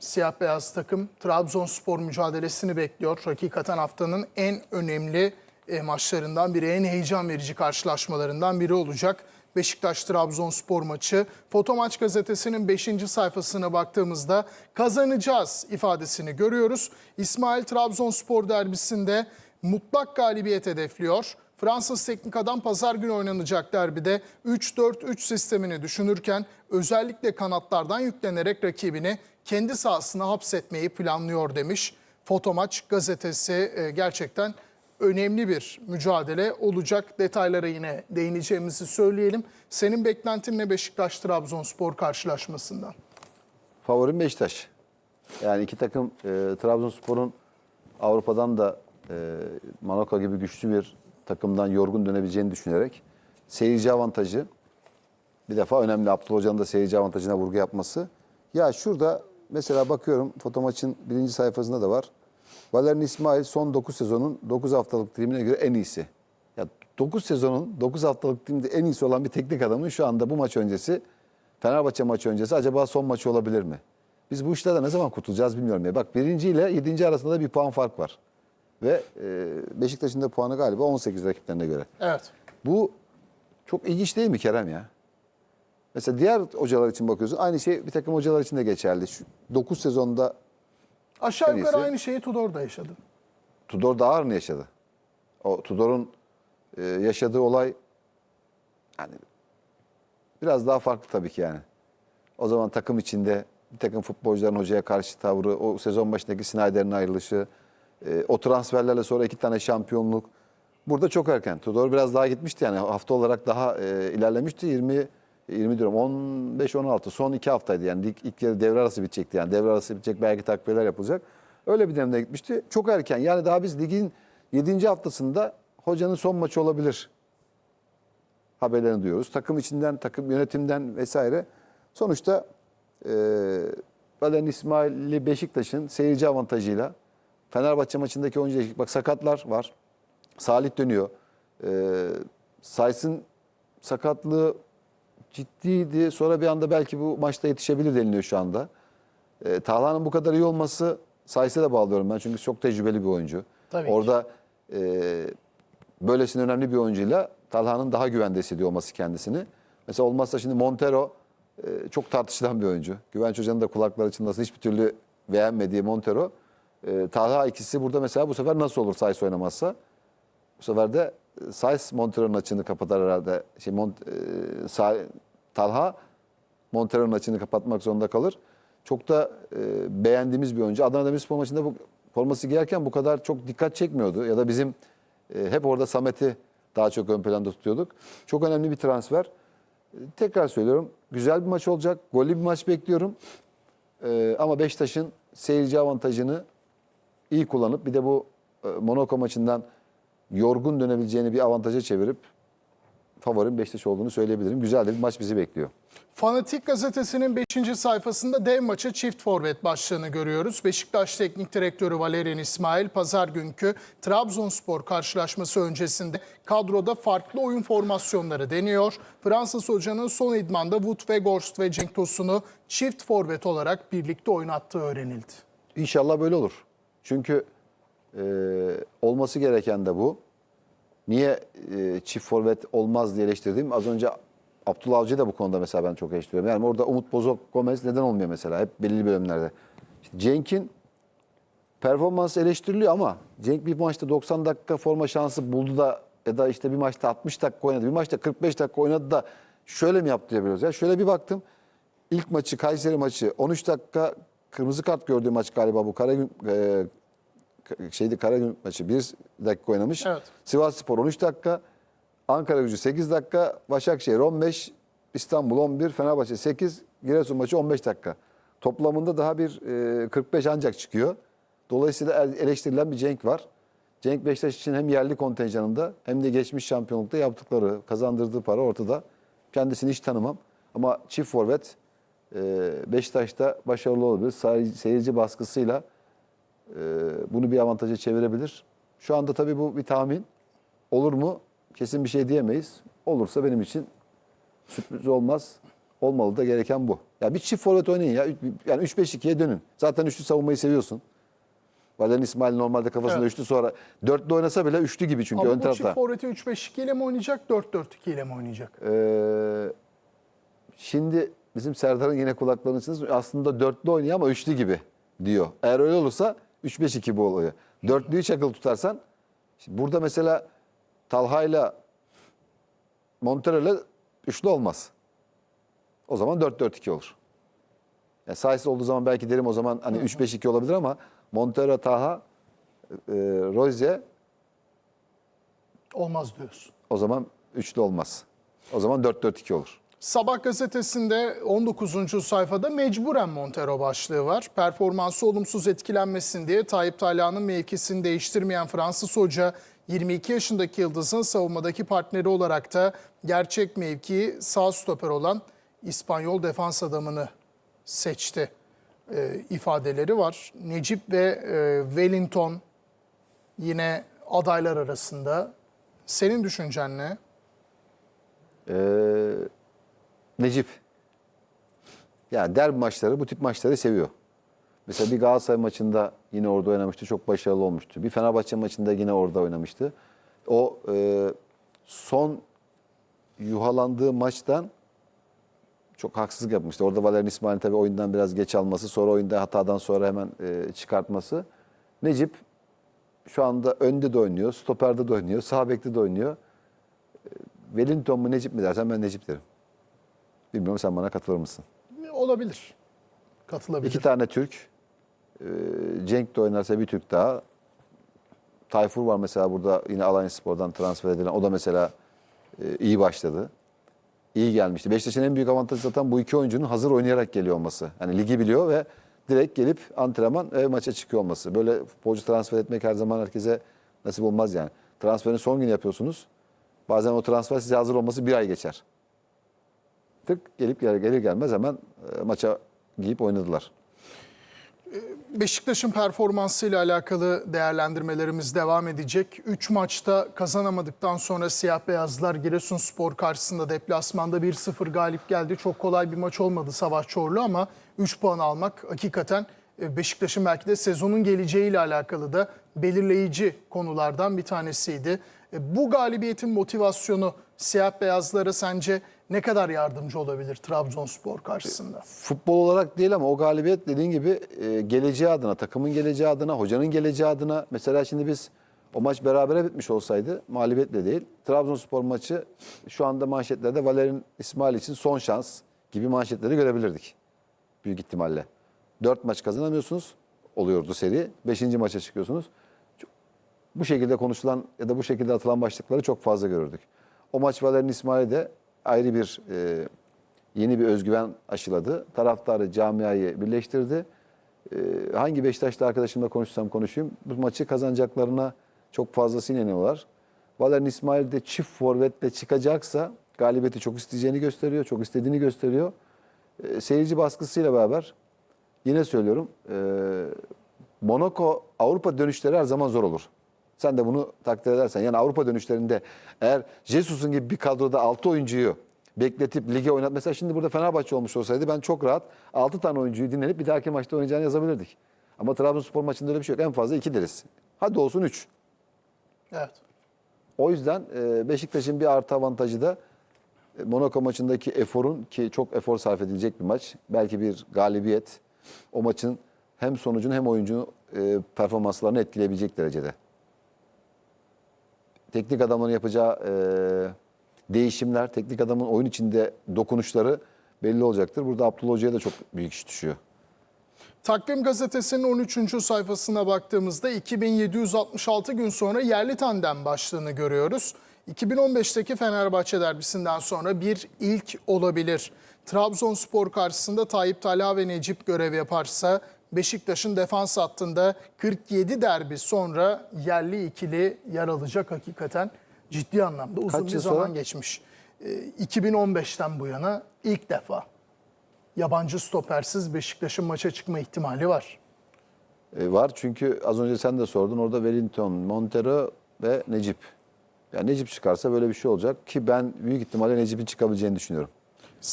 Siyah beyaz takım Trabzonspor mücadelesini bekliyor. Hakikaten haftanın en önemli e, maçlarından biri, en heyecan verici karşılaşmalarından biri olacak. Beşiktaş-Trabzonspor maçı. Foto Maç gazetesinin 5. sayfasına baktığımızda kazanacağız ifadesini görüyoruz. İsmail Trabzonspor derbisinde mutlak galibiyet hedefliyor. Fransız teknik adam pazar günü oynanacak derbide 3-4-3 sistemini düşünürken özellikle kanatlardan yüklenerek rakibini kendi sahasına hapsetmeyi planlıyor demiş. Fotomaç gazetesi e, gerçekten önemli bir mücadele olacak. Detaylara yine değineceğimizi söyleyelim. Senin beklentin ne Beşiktaş-Trabzonspor karşılaşmasından? Favorim Beşiktaş. Yani iki takım e, Trabzonspor'un Avrupa'dan da e, Monaco gibi güçlü bir takımdan yorgun dönebileceğini düşünerek seyirci avantajı bir defa önemli. Abdullah Hoca'nın da seyirci avantajına vurgu yapması. Ya şurada mesela bakıyorum foto maçın birinci sayfasında da var. Valerian İsmail son 9 sezonun 9 haftalık dilimine göre en iyisi. Ya 9 sezonun 9 haftalık dilimde en iyisi olan bir teknik adamın şu anda bu maç öncesi Fenerbahçe maçı öncesi acaba son maçı olabilir mi? Biz bu işlerden ne zaman kurtulacağız bilmiyorum ya. Bak birinci ile yedinci arasında da bir puan fark var. Ve e, Beşiktaş'ın da puanı galiba 18 rakiplerine göre. Evet. Bu çok ilginç değil mi Kerem ya? Mesela diğer hocalar için bakıyorsun. Aynı şey bir takım hocalar için de geçerli. Şu 9 sezonda Aşağı En yukarı iyisi. aynı şeyi Tudor da yaşadı. Tudor daha ağır mı yaşadı? O Tudor'un e, yaşadığı olay yani biraz daha farklı tabii ki yani. O zaman takım içinde bir takım futbolcuların hocaya karşı tavrı, o sezon başındaki Snyder'in ayrılışı, e, o transferlerle sonra iki tane şampiyonluk. Burada çok erken. Tudor biraz daha gitmişti yani hafta olarak daha e, ilerlemişti. 20 20 diyorum 15 16 son iki haftaydı yani ilk, ilk yarı devre arası bitecekti yani devre arası bitecek belki takviyeler yapılacak. Öyle bir dönemde gitmişti. Çok erken yani daha biz ligin 7. haftasında hocanın son maçı olabilir haberlerini duyuyoruz. Takım içinden, takım yönetimden vesaire. Sonuçta e, Valerian İsmail'i Beşiktaş'ın seyirci avantajıyla Fenerbahçe maçındaki oyuncu değişiklik. Bak sakatlar var. Salih dönüyor. E, Says'ın sakatlığı ciddiydi. Sonra bir anda belki bu maçta yetişebilir deniliyor şu anda. E, Talha'nın bu kadar iyi olması Says'e de bağlıyorum ben. Çünkü çok tecrübeli bir oyuncu. Tabii ki. Orada e, böylesine önemli bir oyuncuyla Talha'nın daha güvende hissediyor olması kendisini. Mesela olmazsa şimdi Montero e, çok tartışılan bir oyuncu. Güvenç Hoca'nın da kulakları çınlasın hiçbir türlü beğenmediği Montero. E, Talha ikisi burada mesela bu sefer nasıl olur Says oynamazsa? Bu sefer de Says Montero'nun açığını kapatır herhalde. Şey, Mont, e, Sa- Talha Montero'nun açığını kapatmak zorunda kalır. Çok da e, beğendiğimiz bir oyuncu. Adana Demirspor maçında bu forması giyerken bu kadar çok dikkat çekmiyordu. Ya da bizim e, hep orada Samet'i daha çok ön planda tutuyorduk. Çok önemli bir transfer. E, tekrar söylüyorum güzel bir maç olacak. Gollü bir maç bekliyorum. E, ama Beşiktaş'ın seyirci avantajını iyi kullanıp bir de bu e, Monaco maçından yorgun dönebileceğini bir avantaja çevirip favorim Beşiktaş olduğunu söyleyebilirim. Güzel de bir maç bizi bekliyor. Fanatik gazetesinin 5. sayfasında dev maçı çift forvet başlığını görüyoruz. Beşiktaş Teknik Direktörü Valerian İsmail pazar günkü Trabzonspor karşılaşması öncesinde kadroda farklı oyun formasyonları deniyor. Fransız hocanın son idmanda Wout Weghorst ve Cenk Tosun'u çift forvet olarak birlikte oynattığı öğrenildi. İnşallah böyle olur. Çünkü e, olması gereken de bu. Niye e, çift forvet olmaz diye eleştirdim. Az önce Abdullah Avcı'yı da bu konuda mesela ben çok eleştiriyorum. Yani orada Umut Bozok, Gomez neden olmuyor mesela hep belirli bölümlerde. İşte Cenk'in performansı eleştiriliyor ama Cenk bir maçta 90 dakika forma şansı buldu da ya da işte bir maçta 60 dakika oynadı. Bir maçta 45 dakika oynadı da şöyle mi yaptı diyebiliyoruz. Ya şöyle bir baktım. İlk maçı Kayseri maçı 13 dakika kırmızı kart gördüğü maç galiba bu Karagün e, şeydi Karagün maçı 1 dakika oynamış. Evet. Sivas Spor 13 dakika, Ankara Gücü 8 dakika, Başakşehir 15, İstanbul 11, Fenerbahçe 8, Giresun maçı 15 dakika. Toplamında daha bir e, 45 ancak çıkıyor. Dolayısıyla el- eleştirilen bir Cenk var. Cenk Beşiktaş için hem yerli kontenjanında hem de geçmiş şampiyonlukta yaptıkları, kazandırdığı para ortada. Kendisini hiç tanımam. Ama çift forvet e, Beşiktaş'ta başarılı olabilir. Seyirci baskısıyla bunu bir avantaja çevirebilir. Şu anda tabii bu bir tahmin. Olur mu? Kesin bir şey diyemeyiz. Olursa benim için sürpriz olmaz. olmalı da gereken bu. Ya bir çift forvet oynayın ya. Yani 3-5-2'ye dönün. Zaten üçlü savunmayı seviyorsun. Valerian İsmail normalde kafasında Evet. üçlü sonra dörtlü oynasa bile üçlü gibi çünkü Ama ön bu tarafta. çift forveti 3-5-2 ile mi oynayacak, 4-4-2 ile mi oynayacak? Ee, şimdi bizim Serdar'ın yine kulaklarını çınlasın. Aslında dörtlü oynuyor ama üçlü gibi diyor. Eğer öyle olursa 3-5-2 bu oluyor. Dörtlüyü çakıl tutarsan şimdi burada mesela Talha'yla Montero'yla üçlü olmaz. O zaman 4-4-2 olur. Yani sayısı olduğu zaman belki derim o zaman hani 3-5-2 olabilir ama Montero, Talha, e, Rozier Olmaz diyorsun. o zaman üçlü olmaz. O zaman 4-4-2 olur. Sabah gazetesinde 19. sayfada mecburen Montero başlığı var. Performansı olumsuz etkilenmesin diye Tayyip Talha'nın mevkisini değiştirmeyen Fransız hoca 22 yaşındaki Yıldız'ın savunmadaki partneri olarak da gerçek mevkii sağ stoper olan İspanyol defans adamını seçti e, ifadeleri var. Necip ve e, Wellington yine adaylar arasında. Senin düşüncen ne? Ee, Necip. Yani derbi maçları bu tip maçları seviyor. Mesela bir Galatasaray maçında yine orada oynamıştı. Çok başarılı olmuştu. Bir Fenerbahçe maçında yine orada oynamıştı. O e, son yuhalandığı maçtan çok haksızlık yapmıştı. Orada Valerian İsmail'in tabii oyundan biraz geç alması, sonra oyunda hatadan sonra hemen e, çıkartması. Necip şu anda önde de oynuyor, stoperde de oynuyor, sağ bekte de oynuyor. Wellington mu Necip mi dersen ben Necip derim. Bilmiyorum sen bana katılır mısın? Olabilir. Katılabilir. İki tane Türk. Ee, Cenk de oynarsa bir Türk daha. Tayfur var mesela burada yine Alanya Spor'dan transfer edilen. O da mesela e, iyi başladı. İyi gelmişti. Beşiktaş'ın en büyük avantajı zaten bu iki oyuncunun hazır oynayarak geliyor olması. Yani ligi biliyor ve direkt gelip antrenman ve maça çıkıyor olması. Böyle futbolcu transfer etmek her zaman herkese nasip olmaz yani. Transferin son günü yapıyorsunuz. Bazen o transfer size hazır olması bir ay geçer. Tık gelip gelir gelmez hemen e, maça giyip oynadılar. Beşiktaş'ın performansıyla alakalı değerlendirmelerimiz devam edecek. 3 maçta kazanamadıktan sonra siyah beyazlar Giresunspor karşısında deplasmanda 1-0 galip geldi. Çok kolay bir maç olmadı Savaş Çorlu ama 3 puan almak hakikaten e, Beşiktaş'ın belki de sezonun geleceğiyle alakalı da belirleyici konulardan bir tanesiydi. E, Bu galibiyetin motivasyonu siyah beyazlara sence ne kadar yardımcı olabilir Trabzonspor karşısında? Futbol olarak değil ama o galibiyet dediğin gibi e, geleceği adına, takımın geleceği adına, hocanın geleceği adına. Mesela şimdi biz o maç berabere bitmiş olsaydı mağlubiyetle değil. Trabzonspor maçı şu anda manşetlerde Valerian İsmail için son şans gibi manşetleri görebilirdik. Büyük ihtimalle. Dört maç kazanamıyorsunuz. Oluyordu seri. Beşinci maça çıkıyorsunuz. bu şekilde konuşulan ya da bu şekilde atılan başlıkları çok fazla görürdük. O maç Valerian İsmail'e de ayrı bir e, yeni bir özgüven aşıladı. Taraftarı, camiayı birleştirdi. E, hangi Beşiktaşlı arkadaşımla konuşsam konuşayım bu maçı kazanacaklarına çok fazla inanıyorlar. Valerian İsmail de çift forvetle çıkacaksa galibiyeti çok isteyeceğini gösteriyor, çok istediğini gösteriyor. E, seyirci baskısıyla beraber yine söylüyorum e, Monaco Avrupa dönüşleri her zaman zor olur. Sen de bunu takdir edersen. Yani Avrupa dönüşlerinde eğer Jesus'un gibi bir kadroda 6 oyuncuyu bekletip lige oynat. Mesela şimdi burada Fenerbahçe olmuş olsaydı ben çok rahat 6 tane oyuncuyu dinlenip bir dahaki maçta oynayacağını yazabilirdik. Ama Trabzonspor maçında öyle bir şey yok. En fazla 2 deriz. Hadi olsun 3. Evet. O yüzden e, Beşiktaş'ın bir artı avantajı da e, Monaco maçındaki eforun ki çok efor sarf edilecek bir maç. Belki bir galibiyet o maçın hem sonucunu hem oyuncu e, performanslarını etkileyebilecek derecede. Teknik adamların yapacağı e, değişimler, teknik adamın oyun içinde dokunuşları belli olacaktır. Burada Abdullah Hoca'ya da çok büyük iş düşüyor. Takvim gazetesinin 13. sayfasına baktığımızda 2766 gün sonra yerli tandem başlığını görüyoruz. 2015'teki Fenerbahçe derbisinden sonra bir ilk olabilir. Trabzonspor karşısında Tayyip Talha ve Necip görev yaparsa Beşiktaş'ın defans hattında 47 derbi sonra yerli ikili yer alacak hakikaten ciddi anlamda uzun Kaç bir zaman sonra? geçmiş. Ee, 2015'ten bu yana ilk defa yabancı stopersiz Beşiktaş'ın maça çıkma ihtimali var. E, var çünkü az önce sen de sordun orada Wellington, Montero ve Necip. Yani Necip çıkarsa böyle bir şey olacak ki ben büyük ihtimalle Necip'in çıkabileceğini düşünüyorum.